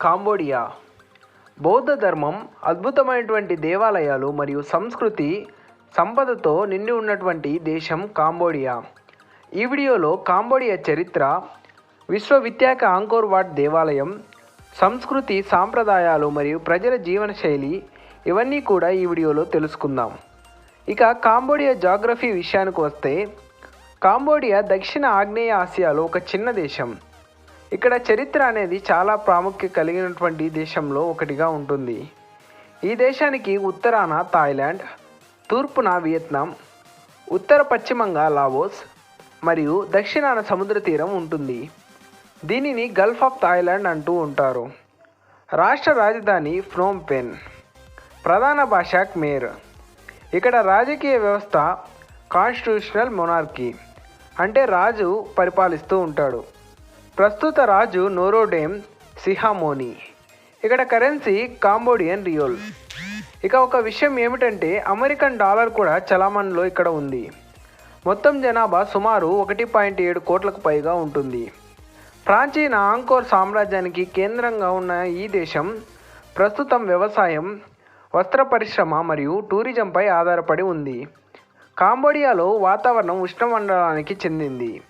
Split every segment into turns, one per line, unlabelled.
కాంబోడియా. బౌద్ధ ధర్మం అద్భుతమైనటువంటి దేవాలయాలు మరియు సంస్కృతి సంపదతో నిండి ఉన్నటువంటి దేశం కాంబోడియా. ఈ వీడియోలో కాంబోడియా చరిత్ర విశ్వవిఖ్యాత ఆంకోర్ వాట్ దేవాలయం సంస్కృతి సాంప్రదాయాలు మరియు ప్రజల జీవనశైలి ఇవన్నీ కూడా ఈ వీడియోలో తెలుసుకుందాం. ఇక కాంబోడియా జాగ్రఫీ విషయానికి వస్తే కాంబోడియా దక్షిణ ఆగ్నేయ ఆసియాలో ఒక చిన్న దేశం. ఇక్కడ చరిత్ర అనేది చాలా ప్రాముఖ్యత కలిగినటువంటి దేశంలో ఒకటిగా ఉంటుంది. ఈ దేశానికి ఉత్తరాన థాయిలాండ్ తూర్పున వియత్నాం ఉత్తర పశ్చిమంగా లావోస్ మరియు దక్షిణాన సముద్ర తీరం ఉంటుంది. దీనిని గల్ఫ్ ఆఫ్ థాయిలాండ్ అంటూ ఉంటారు. రాష్ట్ర రాజధాని ఫ్నోమ్ పెన్ ప్రధాన భాష మేర్ ఇక్కడ రాజకీయ వ్యవస్థ కాన్స్టిట్యూషనల్ మొనార్కీ అంటే రాజు పరిపాలిస్తూ ఉంటాడు. ప్రస్తుత రాజు నోరోడేమ్ సిహామోని. ఇక్కడ కరెన్సీ కాంబోడియన్ రియోల్. ఇక ఒక విషయం ఏమిటంటే అమెరికన్ డాలర్ కూడా చలామణిలో ఇక్కడ ఉంది. మొత్తం జనాభా సుమారు ఒకటి పాయింట్ ఏడు కోట్లకు పైగా ఉంటుంది. ప్రాచీన ఆంకోర్ సామ్రాజ్యానికి కేంద్రంగా ఉన్న ఈ దేశం ప్రస్తుతం వ్యవసాయం వస్త్ర పరిశ్రమ మరియు టూరిజంపై ఆధారపడి ఉంది. కాంబోడియాలో వాతావరణం ఉష్ణమండలానికి చెందింది.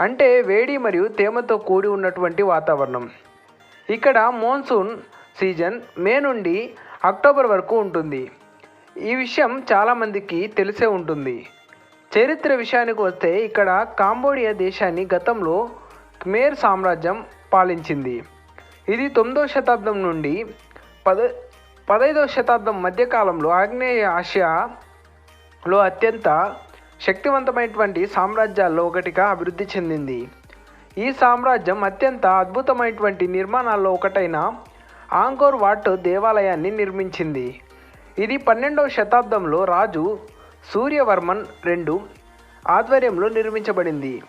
అంటే వేడి మరియు తేమతో కూడి ఉన్నటువంటి వాతావరణం. ఇక్కడ మాన్సూన్ సీజన్ మే నుండి అక్టోబర్ వరకు ఉంటుంది. ఈ విషయం చాలామందికి తెలిసే ఉంటుంది. చరిత్ర విషయానికి వస్తే ఇక్కడ కాంబోడియా దేశాన్ని గతంలో ఖమేర్ సామ్రాజ్యం పాలించింది. ఇది తొమ్మిదవ శతాబ్దం నుండి పద పదైదవ శతాబ్దం మధ్యకాలంలో ఆగ్నేయ ఆసియాలో అత్యంత శక్తివంతమైనటువంటి సామ్రాజ్యాల్లో ఒకటిగా అభివృద్ధి చెందింది. ఈ సామ్రాజ్యం అత్యంత అద్భుతమైనటువంటి నిర్మాణాల్లో ఒకటైన ఆంకోర్ వాట్ దేవాలయాన్ని నిర్మించింది. ఇది పన్నెండవ శతాబ్దంలో రాజు సూర్యవర్మన్ రెండు ఆధ్వర్యంలో నిర్మించబడింది.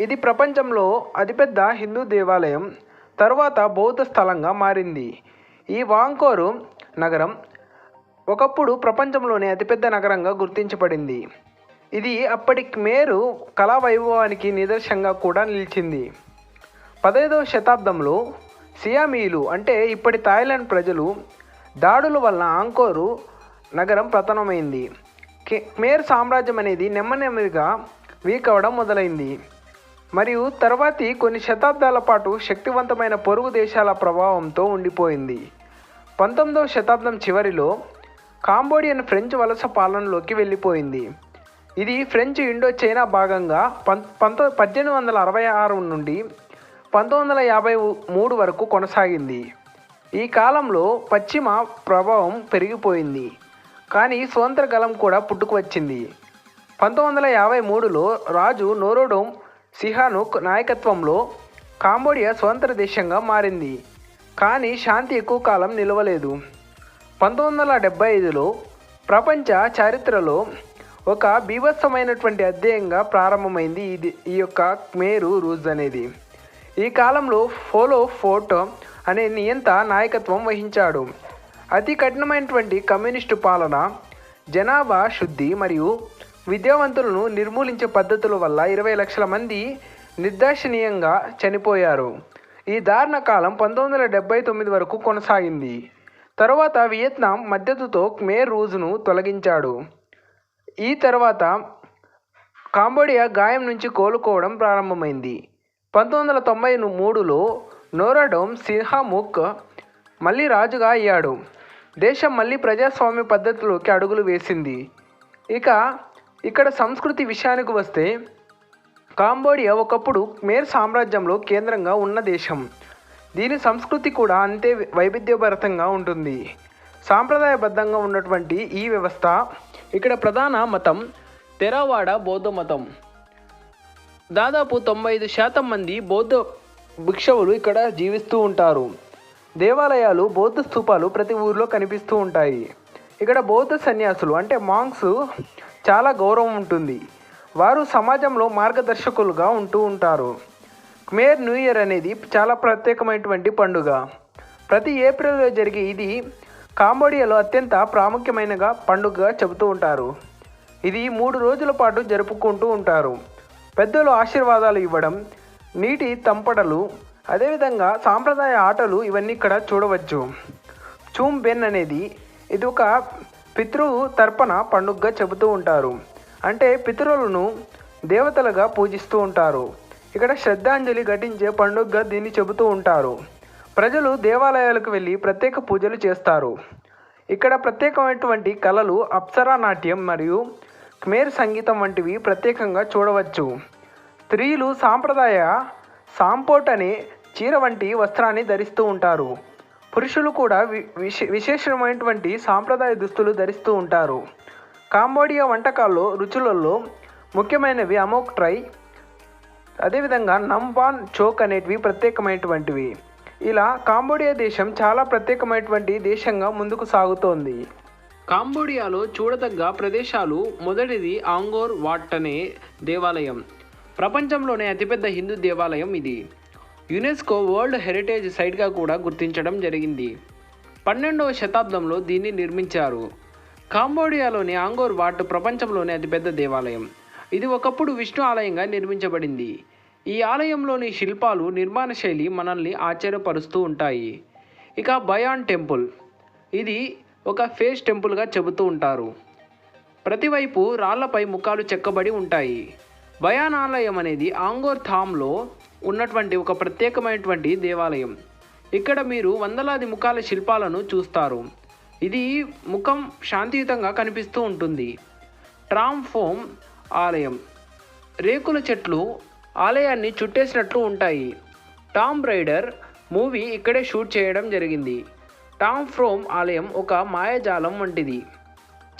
ఇది ప్రపంచంలో అతిపెద్ద హిందూ దేవాలయం తరువాత బౌద్ధ స్థలంగా మారింది. ఈ వాంకోరు నగరం ఒకప్పుడు ప్రపంచంలోనే అతిపెద్ద నగరంగా గుర్తించబడింది. ఇది అప్పటి మేరు కళా వైభవానికి నిదర్శనంగా కూడా నిలిచింది. పదహైదవ శతాబ్దంలో సియామీలు అంటే ఇప్పటి థాయిలాండ్ ప్రజలు దాడుల వలన ఆంకోరు నగరం పతనమైంది మేర్ సామ్రాజ్యం అనేది నెమ్మదిగా వీకవడం మొదలైంది. మరియు తర్వాతి కొన్ని శతాబ్దాల పాటు శక్తివంతమైన పొరుగు దేశాల ప్రభావంతో ఉండిపోయింది. పంతొమ్మిదవ శతాబ్దం చివరిలో కాంబోడియన్ ఫ్రెంచ్ వలస పాలనలోకి వెళ్ళిపోయింది. ఇది ఫ్రెంచ్ ఇండో చైనా భాగంగా పం పంతొ పద్దెనిమిది వందల అరవై ఆరు నుండి పంతొమ్మిది వందల యాభై మూడు వరకు కొనసాగింది. ఈ కాలంలో పశ్చిమ ప్రభావం పెరిగిపోయింది కానీ స్వతంత్ర గలం కూడా పుట్టుకు వచ్చింది. పంతొమ్మిది వందల యాభై మూడులో రాజు నోరోడోమ్ సిహానుక్ నాయకత్వంలో కాంబోడియా స్వతంత్ర దేశంగా మారింది కానీ శాంతి ఎక్కువ కాలం నిలవలేదు. పంతొమ్మిది వందల డెబ్బై ఐదులో ప్రపంచ చరిత్రలో ఒక బీభత్సమైనటువంటి అధ్యయంగా ప్రారంభమైంది ఇది ఈ యొక్క మేరు రూజ్ అనేది. ఈ కాలంలో ఫోలో ఫోర్ట్ అనే నియంత నాయకత్వం వహించాడు. అతి కఠినమైనటువంటి కమ్యూనిస్టు పాలన జనాభా శుద్ధి మరియు విద్యావంతులను నిర్మూలించే పద్ధతుల వల్ల ఇరవై లక్షల మంది నిర్దాక్షిణీయంగా చనిపోయారు. ఈ దారుణ కాలం పంతొమ్మిది వందల డెబ్బై తొమ్మిది వరకు కొనసాగింది. తరువాత వియత్నాం మద్దతుతో క్మేర్ రూజును తొలగించాడు. ఈ తర్వాత కాంబోడియా గాయం నుంచి కోలుకోవడం ప్రారంభమైంది. పంతొమ్మిది వందల తొంభై మూడులో నోరాడోమ్ సిన్హాముక్ మళ్ళీ రాజుగా అయ్యాడు. దేశం మళ్ళీ ప్రజాస్వామ్య పద్ధతిలోకి అడుగులు వేసింది. ఇక ఇక్కడ సంస్కృతి విషయానికి వస్తే కాంబోడియా ఒకప్పుడు మేర్ సామ్రాజ్యంలో కేంద్రంగా ఉన్న దేశం. దీని సంస్కృతి కూడా అంతే వైవిధ్యభరితంగా ఉంటుంది. సాంప్రదాయబద్ధంగా ఉన్నటువంటి ఈ వ్యవస్థ ఇక్కడ ప్రధాన మతం తెరవాడ బౌద్ధ మతం. దాదాపు తొంభై ఐదు శాతం మంది బౌద్ధ భిక్షవులు ఇక్కడ జీవిస్తూ ఉంటారు. దేవాలయాలు బౌద్ధ స్థూపాలు ప్రతి ఊరిలో కనిపిస్తూ ఉంటాయి. ఇక్కడ బౌద్ధ సన్యాసులు అంటే మాంగ్స్ చాలా గౌరవం ఉంటుంది. వారు సమాజంలో మార్గదర్శకులుగా ఉంటూ ఉంటారు. క్మేర్ న్యూ ఇయర్ అనేది చాలా ప్రత్యేకమైనటువంటి పండుగ. ప్రతి ఏప్రిల్లో జరిగే ఇది కాంబోడియాలో అత్యంత ప్రాముఖ్యమైనగా పండుగగా చెబుతూ ఉంటారు. ఇది మూడు రోజుల పాటు జరుపుకుంటూ ఉంటారు. పెద్దలు ఆశీర్వాదాలు ఇవ్వడం నీటి తంపడలు అదేవిధంగా సాంప్రదాయ ఆటలు ఇవన్నీ ఇక్కడ చూడవచ్చు. చూమ్ బెన్ అనేది ఇది ఒక పితృ తర్పణ పండుగగా చెబుతూ ఉంటారు. అంటే పితరులను దేవతలుగా పూజిస్తూ ఉంటారు. ఇక్కడ శ్రద్ధాంజలి ఘటించే పండుగగా దీన్ని చెబుతూ ఉంటారు. ప్రజలు దేవాలయాలకు వెళ్ళి ప్రత్యేక పూజలు చేస్తారు. ఇక్కడ ప్రత్యేకమైనటువంటి కళలు అప్సరా నాట్యం మరియు క్మేర్ సంగీతం వంటివి ప్రత్యేకంగా చూడవచ్చు. స్త్రీలు సాంప్రదాయ సాంపోట్ అనే చీర వంటి వస్త్రాన్ని ధరిస్తూ ఉంటారు. పురుషులు కూడా వి విశే విశేషమైనటువంటి సాంప్రదాయ దుస్తులు ధరిస్తూ ఉంటారు. కాంబోడియా వంటకాల్లో రుచులలో ముఖ్యమైనవి అమోక్ ట్రై అదేవిధంగా నంబాన్ చోక్ అనేటివి ప్రత్యేకమైనటువంటివి. ఇలా కాంబోడియా దేశం చాలా ప్రత్యేకమైనటువంటి దేశంగా ముందుకు సాగుతోంది. కాంబోడియాలో చూడదగ్గ ప్రదేశాలు మొదటిది ఆంగోర్ వాట్ అనే దేవాలయం. ప్రపంచంలోనే అతిపెద్ద హిందూ దేవాలయం ఇది. యునెస్కో వరల్డ్ హెరిటేజ్ సైట్గా కూడా గుర్తించడం జరిగింది. పన్నెండవ శతాబ్దంలో దీన్ని నిర్మించారు. కాంబోడియాలోని ఆంగోర్ వాట్ ప్రపంచంలోనే అతిపెద్ద దేవాలయం. ఇది ఒకప్పుడు విష్ణు ఆలయంగా నిర్మించబడింది. ఈ ఆలయంలోని శిల్పాలు నిర్మాణ శైలి మనల్ని ఆశ్చర్యపరుస్తూ ఉంటాయి. ఇక బయాన్ టెంపుల్. ఇది ఒక ఫేస్ టెంపుల్గా చెబుతూ ఉంటారు. ప్రతివైపు రాళ్ళపై ముఖాలు చెక్కబడి ఉంటాయి. బయాన్ ఆలయం అనేది ఆంగోర్ థామ్లో ఉన్నటువంటి ఒక ప్రత్యేకమైనటువంటి దేవాలయం. ఇక్కడ మీరు వందలాది ముఖాల శిల్పాలను చూస్తారు. ఇది ముఖం శాంతియుతంగా కనిపిస్తూ ఉంటుంది. ట్రామ్ఫోమ్ ఆలయం. రేకుల చెట్లు ఆలయాన్ని చుట్టేసినట్లు ఉంటాయి. టామ్ రైడర్ మూవీ ఇక్కడే షూట్ చేయడం జరిగింది. టామ్ ఫ్రోమ్ ఆలయం ఒక మాయాజాలం వంటిది.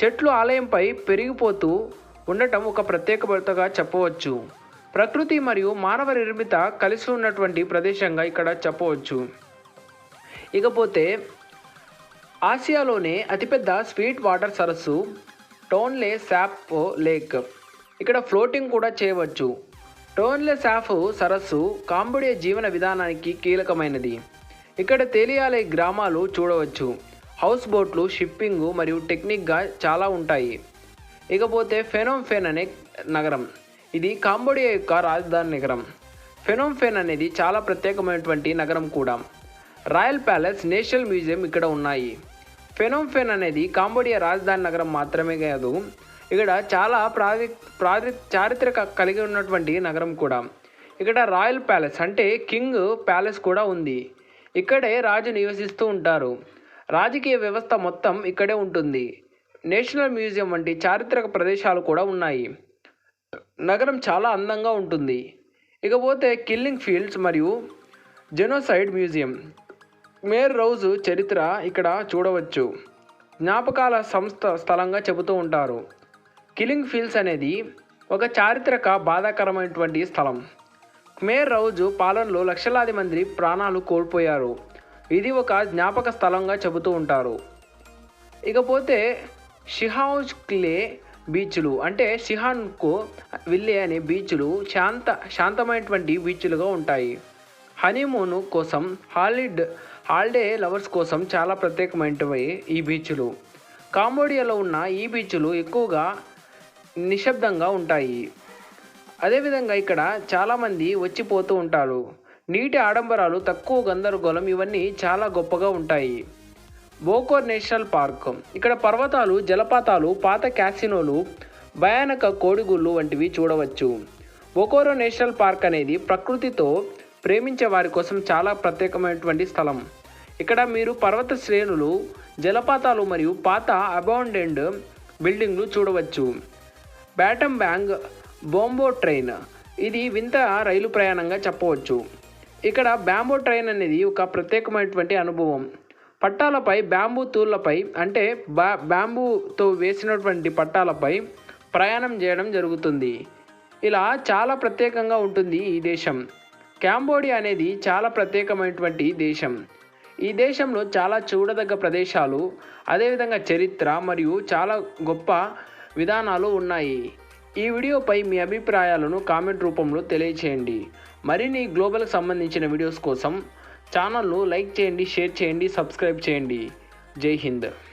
చెట్లు ఆలయంపై పెరిగిపోతూ ఉండటం ఒక ప్రత్యేకతగా చెప్పవచ్చు. ప్రకృతి మరియు మానవ నిర్మిత కలిసి ఉన్నటువంటి ప్రదేశంగా ఇక్కడ చెప్పవచ్చు. ఇకపోతే ఆసియాలోనే అతిపెద్ద స్వీట్ వాటర్ సరస్సు టోన్లే శాప్ లేక్. ఇక్కడ ఫ్లోటింగ్ కూడా చేయవచ్చు. టోన్లే సాఫ్ సరస్సు కాంబోడియా జీవన విధానానికి కీలకమైనది. ఇక్కడ తేలియాలే గ్రామాలు చూడవచ్చు. హౌస్ బోట్లు షిప్పింగ్ మరియు టెక్నిక్గా చాలా ఉంటాయి. ఇకపోతే ఫెనోమ్ఫెన్ అనే నగరం. ఇది కాంబోడియా యొక్క రాజధాని నగరం. ఫెనోమ్ఫెన్ అనేది చాలా ప్రత్యేకమైనటువంటి నగరం కూడా. రాయల్ ప్యాలెస్ నేషనల్ మ్యూజియం ఇక్కడ ఉన్నాయి. ఫెనోమ్ఫెన్ అనేది కాంబోడియా రాజధాని నగరం మాత్రమే కాదు ఇక్కడ చాలా ప్రాది ప్రాది చారిత్రక కలిగి ఉన్నటువంటి నగరం కూడా. ఇక్కడ రాయల్ ప్యాలెస్ అంటే కింగ్ ప్యాలెస్ కూడా ఉంది. ఇక్కడే రాజు నివసిస్తూ ఉంటారు. రాజకీయ వ్యవస్థ మొత్తం ఇక్కడే ఉంటుంది. నేషనల్ మ్యూజియం వంటి చారిత్రక ప్రదేశాలు కూడా ఉన్నాయి. నగరం చాలా అందంగా ఉంటుంది. ఇకపోతే కిల్లింగ్ ఫీల్డ్స్ మరియు జెనోసైడ్ మ్యూజియం. మేర్ రోజు చరిత్ర ఇక్కడ చూడవచ్చు. జ్ఞాపకాల సంస్థ స్థలంగా చెబుతూ ఉంటారు. కిలింగ్ ఫీల్డ్స్ అనేది ఒక చారిత్రక బాధాకరమైనటువంటి స్థలం. ఖమేర్ రౌజు పాలనలో లక్షలాది మంది ప్రాణాలు కోల్పోయారు. ఇది ఒక జ్ఞాపక స్థలంగా చెబుతూ ఉంటారు. ఇకపోతే షిహాజ్ క్లే బీచ్లు అంటే షిహాన్కు విల్లే అనే బీచ్లు శాంత శాంతమైనటువంటి బీచ్లుగా ఉంటాయి. హనీమూన్ కోసం హాలిడ్ హాలిడే లవర్స్ కోసం చాలా ప్రత్యేకమైనవి ఈ బీచ్లు. కాంబోడియాలో ఉన్న ఈ బీచ్లు ఎక్కువగా నిశ్శబ్దంగా ఉంటాయి. అదేవిధంగా ఇక్కడ చాలామంది వచ్చిపోతూ ఉంటారు. నీటి ఆడంబరాలు తక్కువ గందరగోళం ఇవన్నీ చాలా గొప్పగా ఉంటాయి. Bokor national park. ఇక్కడ పర్వతాలు జలపాతాలు పాత క్యాసినోలు భయానక కోడిగుళ్ళు వంటివి చూడవచ్చు. బొకోరో నేషనల్ పార్క్ అనేది ప్రకృతితో ప్రేమించే వారి కోసం చాలా ప్రత్యేకమైనటువంటి స్థలం. ఇక్కడ మీరు పర్వత శ్రేణులు జలపాతాలు మరియు పాత అబౌండెండ్ బిల్డింగ్లు చూడవచ్చు. బ్యాటమ్ బ్యాంగ్ బొంబో ట్రైన్ ఇది వింత రైలు ప్రయాణంగా చెప్పవచ్చు. ఇక్కడ బ్యాంబో ట్రైన్ అనేది ఒక ప్రత్యేకమైనటువంటి అనుభవం. పట్టాలపై బ్యాంబూ తూళ్ళపై అంటే బా బ్యాంబూతో వేసినటువంటి పట్టాలపై ప్రయాణం చేయడం జరుగుతుంది. ఇలా చాలా ప్రత్యేకంగా ఉంటుంది ఈ దేశం. క్యాంబోడియా అనేది చాలా ప్రత్యేకమైనటువంటి దేశం. ఈ దేశంలో చాలా చూడదగ్గ ప్రదేశాలు అదేవిధంగా చరిత్ర మరియు చాలా గొప్ప విధానాలు ఉన్నాయి. ఈ వీడియోపై మీ అభిప్రాయాలను కామెంట్ రూపంలో తెలియచేయండి. మరిన్ని గ్లోబల్కి సంబంధించిన వీడియోస్ కోసం ఛానల్ను లైక్ చేయండి షేర్ చేయండి సబ్స్క్రైబ్ చేయండి. జై హింద్.